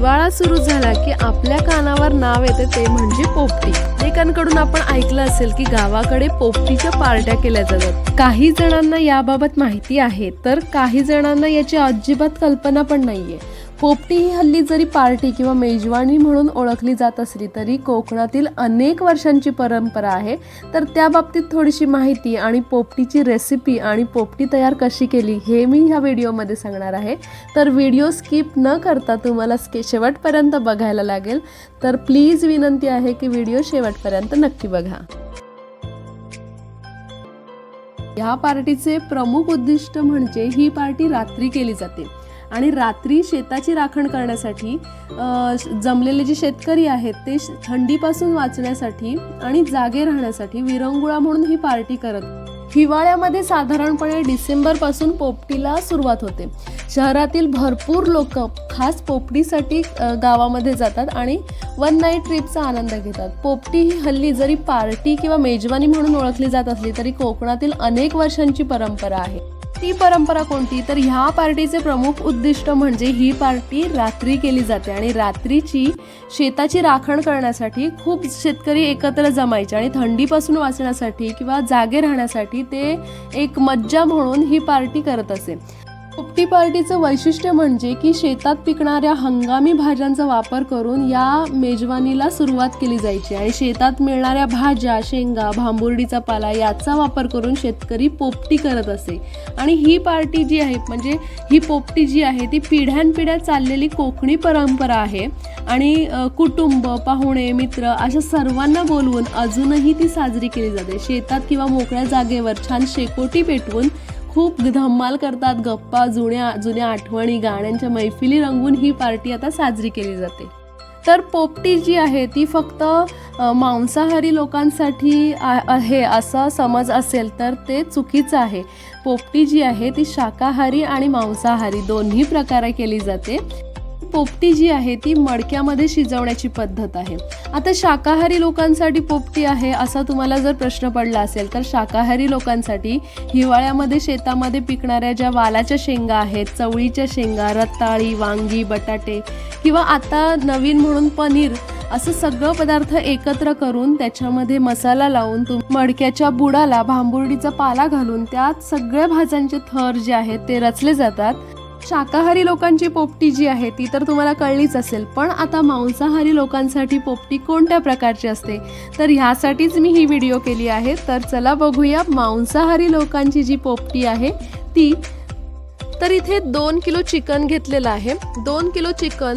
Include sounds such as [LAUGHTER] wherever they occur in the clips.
हिवाळा सुरू झाला की आपल्या कानावर नाव येते ते म्हणजे पोपटी. अनेकांकडून आपण ऐकलं असेल की गावाकडे पोपटीच्या पार्ट्या केल्या जातात. काही जणांना याबाबत माहिती आहे तर काही जणांना याची अजिबात कल्पना पण नाहीये. पोपटी ही हल्ली जरी पार्टी किंवा मेजवानी म्हणून ओळखली जात असली तरी कोकणातील अनेक वर्षांची परंपरा आहे. तर त्या बाबतीत थोडीशी माहिती आणि पोपटीची रेसिपी आणि पोपटी तयार कशी केली हे मी ह्या व्हिडिओमध्ये सांगणार आहे. तर व्हिडिओ स्किप न करता तुम्हाला स्के शेवटपर्यंत बघायला लागेल. तर प्लीज विनंती आहे की व्हिडिओ शेवटपर्यंत नक्की बघा. या पार्टीचे प्रमुख उद्दिष्ट म्हणजे ही पार्टी रात्री केली जाते. आणि रात्री शेताची राखण करण्यासाठी जमलेले जे शेतकरी आहेत ते श- थंडीपासून वाचण्यासाठी आणि जागे राहण्यासाठी विरंगुळा म्हणून ही पार्टी करत. हिवाळ्यामध्ये साधारणपणे डिसेंबरपासून पोपटीला सुरुवात होते. शहरातील भरपूर लोक खास पोपटीसाठी गावामध्ये जातात आणि वन नाईट ट्रिपचा आनंद घेतात. पोपटी ही हल्ली जरी पार्टी किंवा मेजवानी म्हणून ओळखली जात असली तरी कोकणातील अनेक वर्षांची परंपरा आहे. ती परंपरा कोणती? तर ह्या पार्टीचे प्रमुख उद्दिष्ट म्हणजे ही पार्टी रात्री केली जाते आणि रात्रीची शेताची राखण करण्यासाठी खूप शेतकरी एकत्र जमायचे आणि थंडीपासून वाचण्यासाठी किंवा जागे राहण्यासाठी ते एक मज्जा म्हणून ही पार्टी करत असे. पोपटी पार्टीचं वैशिष्ट्य म्हणजे की शेतात पिकणाऱ्या हंगामी भाज्यांचा वापर करून या मेजवानीला सुरुवात केली जायची. आणि शेतात मिळणाऱ्या भाज्या शेंगा भांबुर्डीचा पाला याचा वापर करून शेतकरी पोपटी करत असे. आणि ही पार्टी जी आहे म्हणजे ही पोपटी जी आहे ती पिढ्यानपिढ्या चाललेली कोकणी परंपरा आहे. आणि कुटुंब पाहुणे मित्र अशा सर्वांना बोलवून अजूनही ती साजरी केली जाते. शेतात किंवा मोकळ्या जागेवर छान शेकोटी पेटवून खूप धम्माल करतात गप्पा जुन्या जुन्या आठवणी गाण्यांच्या मैफिली रंगून ही पार्टी आता साजरी केली जाते. तर पोपटी जी आहे ती फक्त मांसाहारी लोकांसाठी आ- आहे असा समज असेल तर ते चुकीचं आहे. पोपटी जी आहे ती शाकाहारी आणि मांसाहारी दोन्ही प्रकारे केली जाते. पोपटी जी आहे ती मडक्यामध्ये शिजवण्याची पद्धत आहे. आता शाकाहारी लोकांसाठी पोपटी आहे असा तुम्हाला जर प्रश्न पडला असेल तर शाकाहारी लोकांसाठी हिवाळ्यामध्ये शेतामध्ये पिकणाऱ्या ज्या वालाच्या शेंगा आहेत चवळीच्या शेंगा रताळी वांगी बटाटे किंवा आता नवीन म्हणून पनीर असं सगळं पदार्थ एकत्र करून त्याच्यामध्ये मसाला लावून तुम मडक्याच्या बुडाला भांबुर्डीचा पाला घालून त्यात सगळ्या भाज्यांचे थर जे आहेत ते रचले जातात. शाकाहारी लोकांची पोपटी जी आहे ती तर तुम्हाला कळलीच असेल पण आता मांसाहारी लोकांसाठी पोपटी कोणत्या प्रकारची असते? तर ह्यासाठीच मी ही व्हिडिओ केली आहे. तर चला बघूया मांसाहारी लोकांची जी पोपटी आहे ती तर इथे दोन किलो चिकन घेतलेलं आहे. दोन किलो चिकन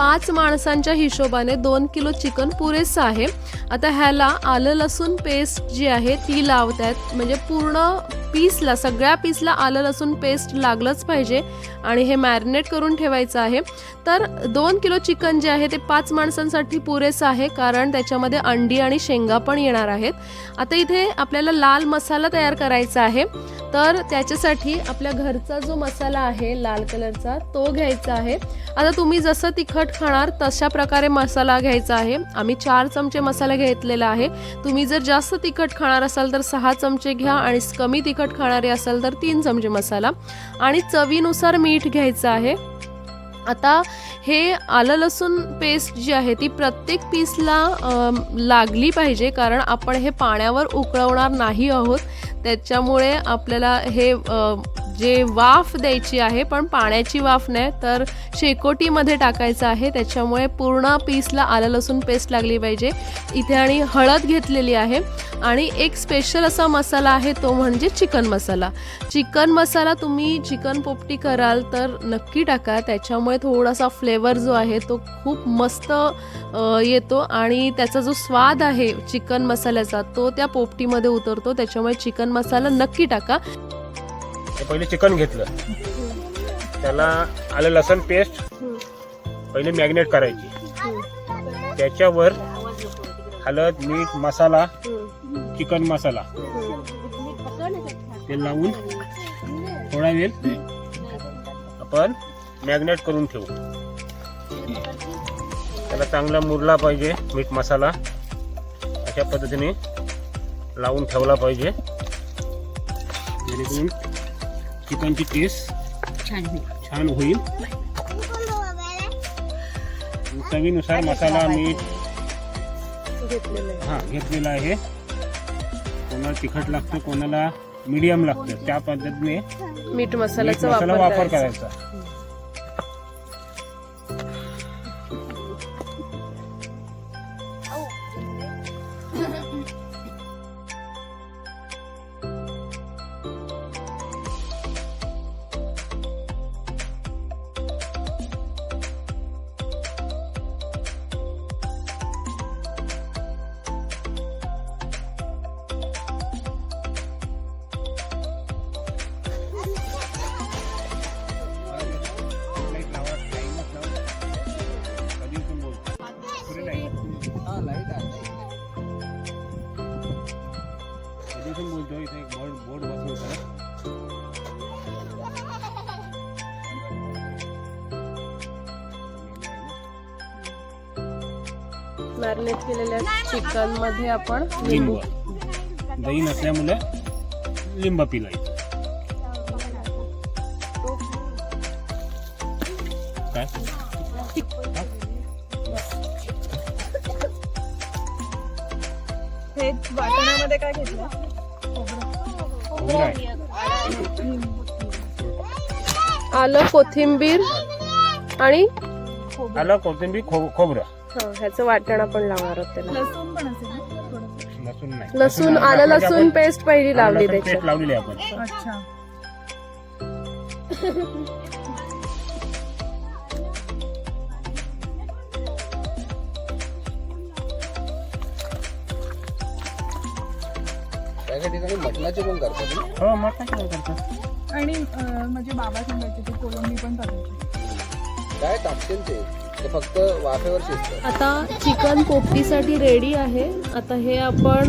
पाच माणसांच्या हिशोबाने दोन किलो चिकन पुरेसं आहे. आता ह्याला आलं लसूण पेस्ट जी आहे ती लावत आहेत म्हणजे पूर्ण पीसला सगळ्या पीसला आलं लसूण पेस्ट लागलंच पाहिजे आणि हे मॅरिनेट करून ठेवायचं आहे. तर दोन किलो चिकन जे आहे ते पाच माणसांसाठी पुरेसं आहे कारण त्याच्यामध्ये अंडी आणि शेंगा पण येणार आहेत. आता इथे आपल्याला लाल मसाला तयार करायचा आहे. तर त्याच्यासाठी आपल्या घरचा जो मसाला आहे लाल कलरचा तो घ्यायचा आहे. आता तुम्ही जसं तिखट खाणार तशा प्रकारे मसाला घ्यायचा आहे. आम्ही चार चमचे मसाला घेतलेला आहे. तुम्ही जर जास्त तिखट खाणार असाल तर सहा चमचे घ्या आणि कमी तिखट खाणारे असाल तर तीन चमचे मसाला. आणि चवीनुसार मीठ घ्यायचं आहे. आता हे आलं लसूण पेस्ट जी आहे ती प्रत्येक पीसला लागली पाहिजे कारण आपण हे पाण्यावर उकळवणार नाही आहोत. त्याच्यामुळे आपल्याला हे जे वाफ द्यायची आहे पण पाण्याची वाफ नाही तर शेकोटीमध्ये टाकायचं आहे. त्याच्यामुळे पूर्ण पीसला आलं लसूण पेस्ट लागली पाहिजे. इथे आणि हळद घेतलेली आहे. आणि एक स्पेशल असा मसाला आहे तो म्हणजे चिकन मसाला. चिकन मसाला तुम्ही चिकन पोपटी कराल तर नक्की टाका. त्याच्यामुळे थोडासा फ्लेवर जो आहे तो खूप मस्त येतो. आणि त्याचा जो स्वाद आहे चिकन मसाल्याचा तो त्या पोपटीमध्ये उतरतो. त्याच्यामुळे चिकन मसाला नक्की टाका. पहिले चिकन घेतलं. त्याला आलं लसण पेस्ट. पहिले मॅग्नेट करायची. त्याच्यावर हळद मीठ मसाला चिकन मसाला. ते लावून थोडा वेळ आपण मॅग्नेट करून ठेवू. त्याला चांगला मुरला पाहिजे मीठ मसाला. अशा पद्धतीने लावून ठेवला पाहिजे. जेणेकरून चिकनची टेस्ट छान होईल. छान होईल. चवीनुसार मसाला मीठ. घेतलेलं आहे हा घेतलेला आहे. कोणाला तिखट लागतं कोणाला मीडियम लागतं. त्या पद्धतीने मीठ मसाल्याचा मसाला वापर करायचा. मॅरिनेट केलेल्या चिकनमध्ये आपण लिंबू. दही नसल्यामुळे लिंब पिलायचं काय? हे वाटणामध्ये काय घेतलं? खोबरं आहे. आलं कोथिंबीर आणि आलं कोथिंबीर खो खोबरं. हा, ह्याचं वाटण आपण लावणार आहोत त्याला. लसूण पण असेल ना थोडंसं? लसूण नाही. लसूण नाही. आलं टाकलं की लसूण आपण- पेस्ट पहिली लावली लसूण पेस्ट त्याच्यात. लावलेली आहे आपण. अच्छा. काही ठिकाणी मटणाचे पण करतात ना? हो मग काय काय आणि अं, म्हणजे बाबा सांगायचे ते कोलंबी पण करायची काय टाकतील ते? ते फक्त वाफेवर शिजतं. आता चिकन पोपटीसाठी रेडी आहे. आता हे आपण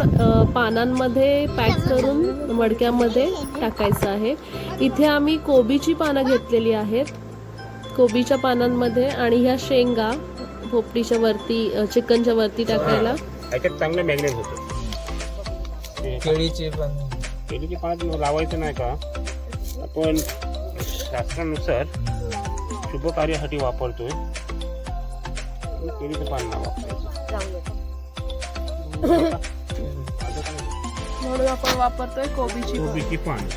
पानांमध्ये पॅक करून मडक्यामध्ये टाकायचं आहे. इथे आम्ही कोबीची पानं घेतलेली आहेत. कोबीच्या पानांमध्ये आणि ह्या शेंगा पोपटीच्या वरती चिकनच्या वरती टाकायला. त्याच्यात चांगलं मॅग्नेट होतं. केळीचे पण. केळीचे पानं लावायचं नाही का? आपण शास्त्रानुसार शुभ कार्यासाठी वापरतोय. केळीचं पान वापरायचं म्हणून आपण वापरतोय कोबीची. कोबीची पान.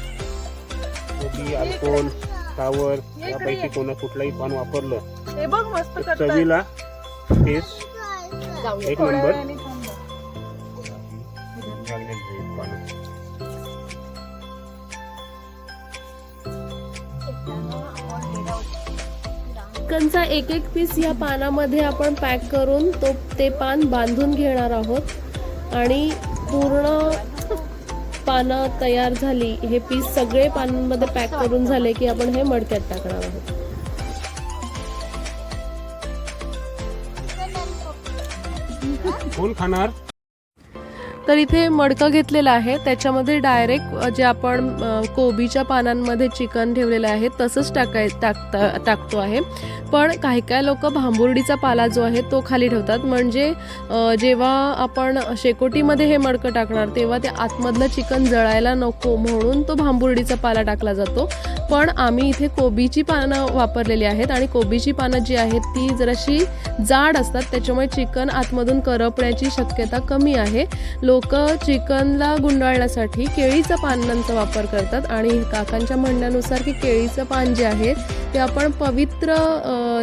कोबी अल्कोहोल फ्लावर यापैकी कोणा कुठलंही पान वापरलं हे बघ मस्त चवीला टेस्ट एक नंबर. चिकनचा एक एक पीस या पानामध्ये आपण पॅक करून तो ते पान बांधून घेणार आहोत. आणि पूर्ण पानं तयार झाली हे पीस सगळे पानांमध्ये पॅक करून झाले की आपण हे मडक्यात टाकणार आहोत. कोण खाणार तर इथे मडकं घेतलेलं आहे. त्याच्यामध्ये डायरेक्ट जे आपण कोबीच्या पानांमध्ये चिकन ठेवलेलं आहे तसंच टाकाय टाकता टाकतो आहे. पण काही काही लोक भांबुर्डीचा पाला जो आहे तो खाली ठेवतात. म्हणजे जेव्हा आपण शेकोटीमध्ये हे मडकं टाकणार तेव्हा ते आतमधलं चिकन जळायला नको म्हणून तो भांबुर्डीचा पाला टाकला जातो. पण आम्ही इथे कोबीची पानं वापरलेली आहेत आणि कोबीची पानं जी आहेत ती जराशी जाड असतात. त्याच्यामुळे चिकन आतमधून करपण्याची शक्यता कमी आहे. लो लोक चिकनला गुंडाळण्यासाठी केळीचं पानांचा वापर करतात आणि काकांच्या म्हणण्यानुसार की केळीचं पान जे आहे ते आपण पवित्र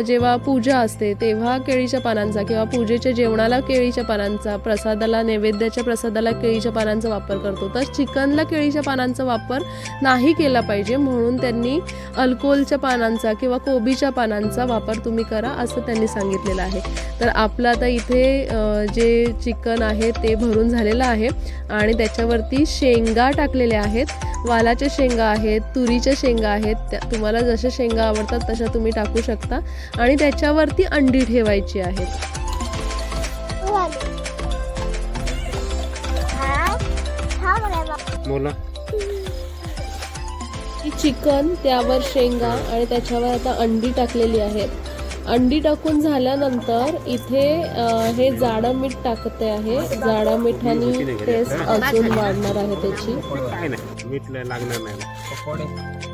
जेव्हा पूजा असते तेव्हा केळीच्या पानांचा किंवा पूजेच्या जेवणाला केळीच्या पानांचा प्रसादाला नैवेद्याच्या प्रसादाला केळीच्या पानांचा वापर करतो. तर चिकनला केळीच्या पानांचा वापर नाही केला पाहिजे म्हणून त्यांनी अल्कोहोलच्या पानांचा किंवा कोबीच्या पानांचा वापर तुम्ही करा असं त्यांनी सांगितलेलं आहे. तर आपलं आता इथे जे चिकन आहे ते भरून झालेलं आहे आणि त्याच्यावरती शेंगा टाकलेल्या आहेत. वालाच्या शेंगा आहेत तुरीच्या शेंगा आहेत त्या तुम्हाला जशा शेंगा आवडतात तशा तुम्ही टाकू शकता. आणि त्याच्यावरती अंडी ठेवायची आहेत. बोला. चिकन त्यावर शेंगा आणि त्याच्यावर आता अंडी टाकलेली आहेत. अंडी टाकून झाल्यानंतर इथे अ, हे जाडं मीठ टाकते आहे. जाडं मिठाने टेस्ट अजून वाढणार आहे त्याची. मीठ नाही लागणार नाही.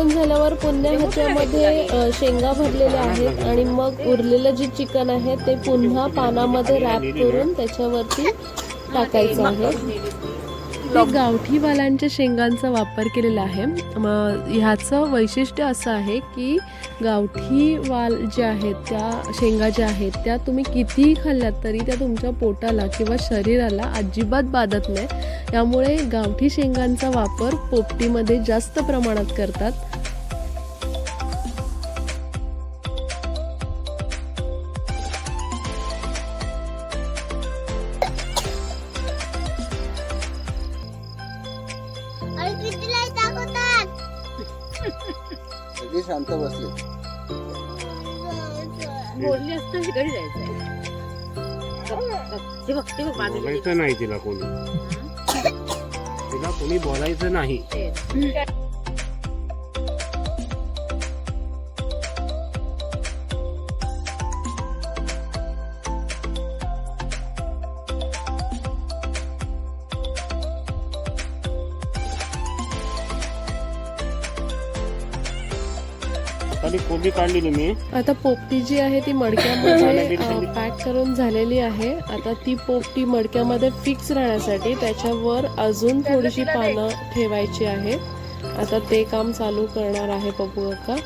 टाकून झाल्यावर पुन्हा ह्याच्यामध्ये शेंगा भरलेल्या आहेत आणि मग उरलेलं जे चिकन आहे ते पुन्हा पानामध्ये रॅप करून त्याच्यावरती टाकायचं आहे. ते गावठी वालांच्या शेंगांचा वापर केलेला आहे. मग ह्याचं वैशिष्ट्य असं आहे की गावठी वाल जे आहेत त्या शेंगा ज्या आहेत त्या तुम्ही कितीही खाल्ल्यात तरी त्या तुमच्या पोटाला किंवा शरीराला अजिबात बाधत नाही. त्यामुळे गावठी शेंगांचा वापर पोपटीमध्ये जास्त प्रमाणात करतात. बोलायचं नाही तिला कोणी. तिला कोणी बोलायचं नाही. कोबी काढलेली मी. आता पोपटी जी आहे ती मडक्यामध्ये [LAUGHS] पॅक करून झालेली आहे. आता ती पोपटी मडक्यामध्ये फिक्स राहण्यासाठी त्याच्यावर अजून थोडीशी पानं ठेवायची आहे आता ते काम चालू करणार आहे पप्पू काका.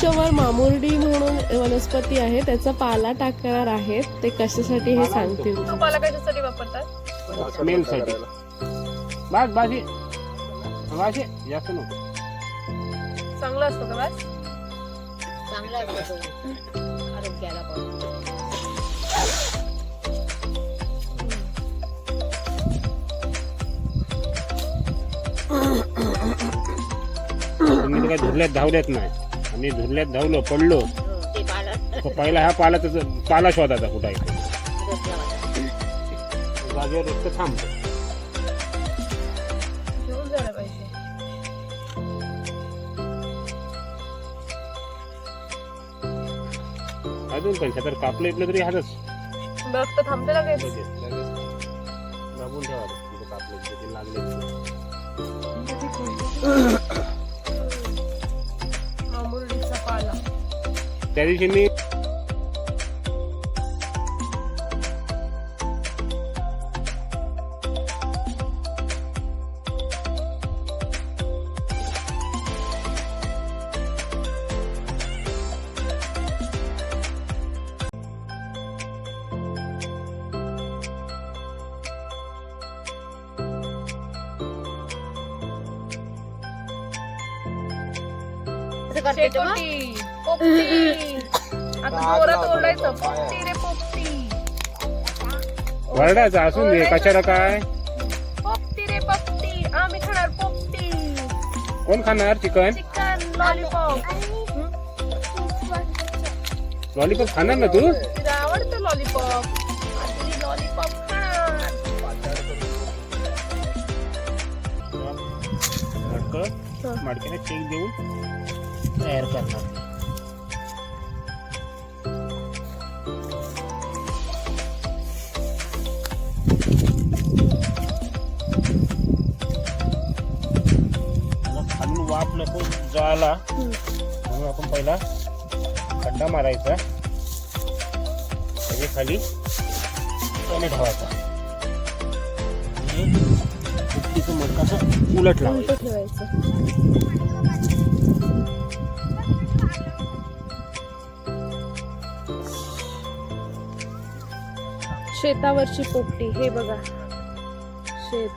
पोपटीच्या वर मामुर्डी म्हणून वनस्पती आहे त्याचा पाला टाकणार आहेत ते कशासाठी हे सांगतील? कशासाठी वापरतात? स्मेल साठी. बस बाशी बाशी जास्त नको चांगलं असतं का चांगला असतो. तो. आरोग्याला पण. तुम्ही तर काय धुरल्यात धावल्यात नाही. आणि धुरल्यात धावलो पडलो. ते पाला तर पहिला हा पाला त्याचा पाला शोधायचा कुठं आहे. जागेवर रक्त थांबतो घेऊन जायला पाहिजे अजून पण तर कापलं इथलं तरी हातच. रक्त थांबते लगेच. दाबून ठेवा तिथं कापलं इथलं ते लागले. आंबुर्डीचा त्या दिवशी मी असं करते जोरात ओरडायचं पोपटी रे पोपटी. वरडायचं असून दे कशाला काय? पोपटी रे पोपटी आम्ही खाणार पोपटी. कोण खाणार? चिकन? चिकन लॉलीपॉप लॉलीपॉप खाणार ना तू? तिला आवडतं लॉलीपॉप लॉलीपॉप खाणार. मडकं मडक्याने चेक देऊन तयार करणार. जायला म्हणून आपण पहिला खड्डा मारायचा. त्याच्याखाली पाणी ठेवायचा. आणि कुट्टीचं मडकं असं उलट लावायचं. उलट ठेवायचं. शेतावरची पोपटी हे बघा. शेत.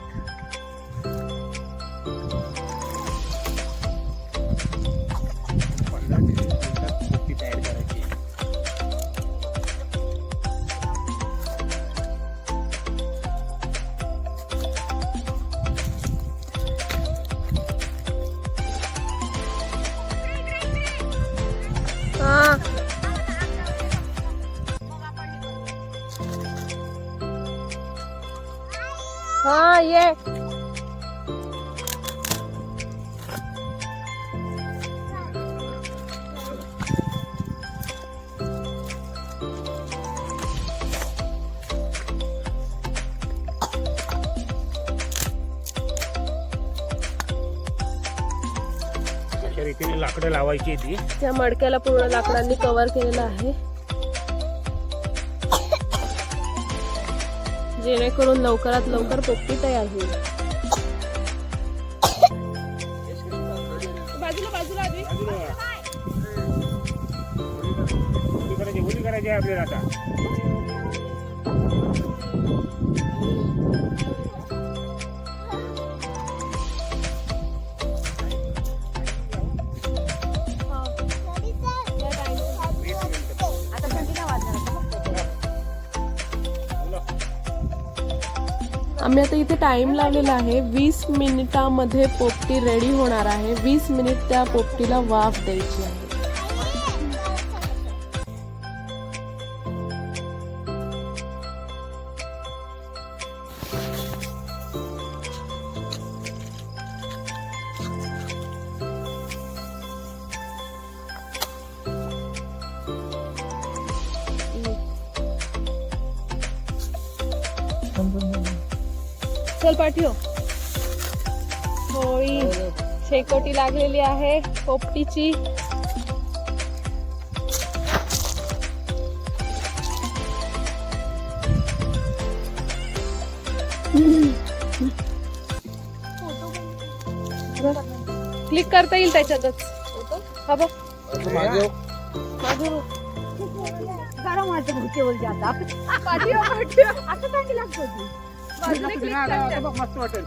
लाकडं लावायची ती. त्या मडक्याला पूर्ण लाकडांनी कव्हर केलेलं आहे. जेणेकरून लवकरात लवकर पोपटी तयार होईल बाजूला बाजूला आधी. करायची आपल्याला आता. आम्ही आता इथे टाइम लावलेला आहे. वीस मिनिटामध्ये पोपटी रेडी होणार आहे. वीस मिनिट त्या पोपटीला वाफ द्यायची आहे. चल पाठव होळी शेकोटी लागलेली आहे पोपटीची क्लिक करता येईल त्याच्यातच हा बघ हो. माझं पाठीवर, पाठीवर. बाजूने click करते. मस्त वाटेल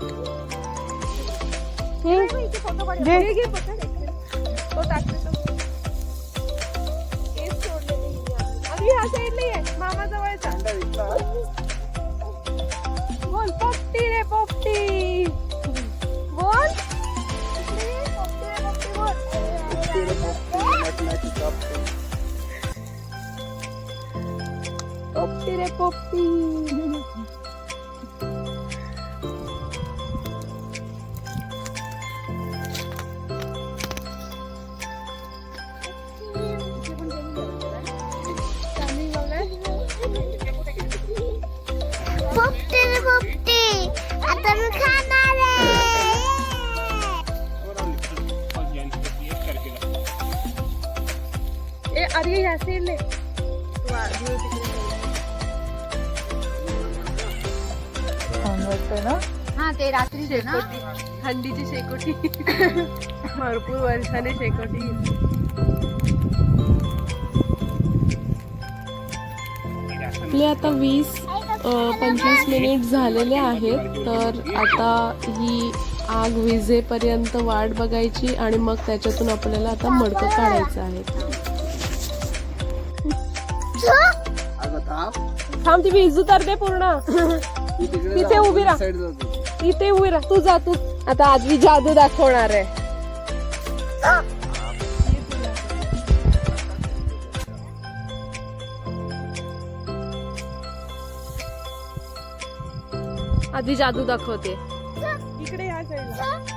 कर. हा ते रात्रीचे ना शेकोटी. थंडीची शेकोटी [LAUGHS] भरपूर वर्षाने शेकोटी. आपले आता वीस पंचवीस मिनिट झालेले आहेत तर आता ही आग विझेपर्यंत वाट बघायची आणि मग त्याच्यातून आपल्याला आता मडकं काढायचं आहे थांब ती विजू तर दे पूर्ण. [LAUGHS] तिथे उभी राहा. इथे उभी राहा. तू जा तू. आता आजवी जादू दाखवणार आहे. आधी जादू दाखवते. इकडे या साईडला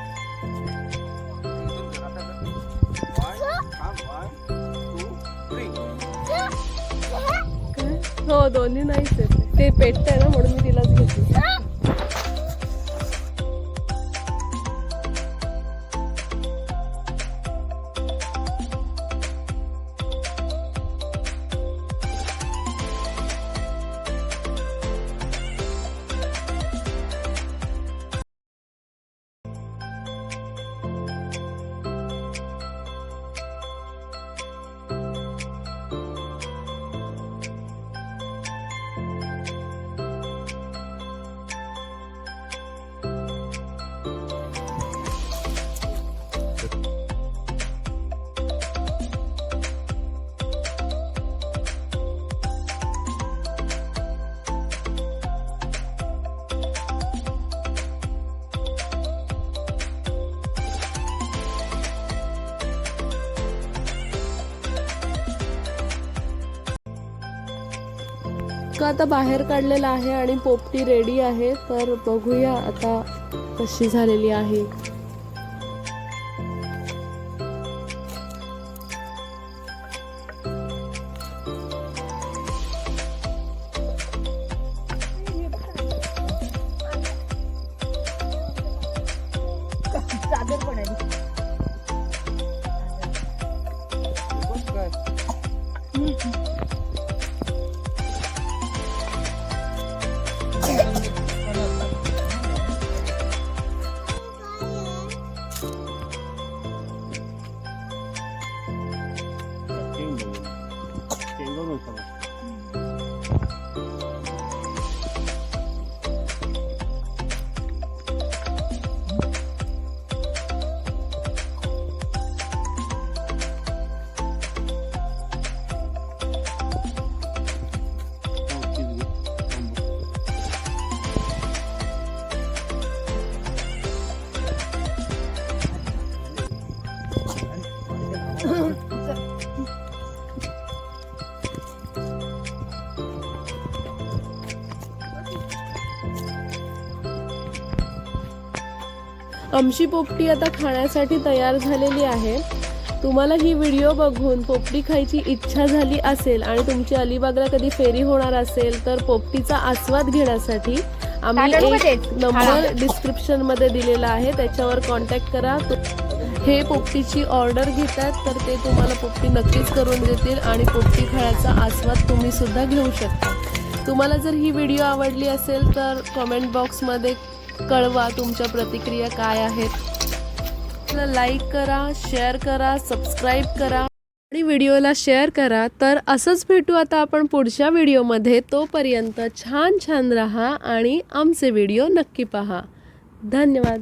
हो दोन्ही नाहीच आहेत. ते पेटतंय ना म्हणून मी तिलाच घेतली मटका आता बाहेर काढलेला आहे आणि पोपटी रेडी आहे तर बघूया आता कशी झालेली आहे. आमची पोपटी आता खाण्यासाठी तयार झालेली आहे. तुम्हाला ही व्हिडिओ बघून पोपटी खायची इच्छा झाली असेल आणि तुमची अलिबागला कधी फेरी होणार असेल तर पोपटीचा आस्वाद घेण्यासाठी आम्ही एक? नंबर डिस्क्रिप्शनमध्ये दिलेला आहे त्याच्यावर कॉन्टॅक्ट करा. तु- हे पोपटीची ऑर्डर घेतात तर ते तुम्हाला पोपटी नक्कीच करून देतील आणि पोपटी खाण्याचा आस्वाद तुम्ही सुद्धा घेऊ शकता. तुम्हाला जर ही व्हिडिओ आवडली असेल तर कमेंट बॉक्समध्ये कळवा तुमच्या प्रतिक्रिया काय आहेत. लाईक करा शेअर करा सबस्क्राईब करा. आणि व्हिडिओला शेअर करा. तर असंच भेटू आता आपण पुढच्या व्हिडिओमध्ये. तोपर्यंत छान छान राहा आणि आमचे व्हिडिओ नक्की पहा. धन्यवाद.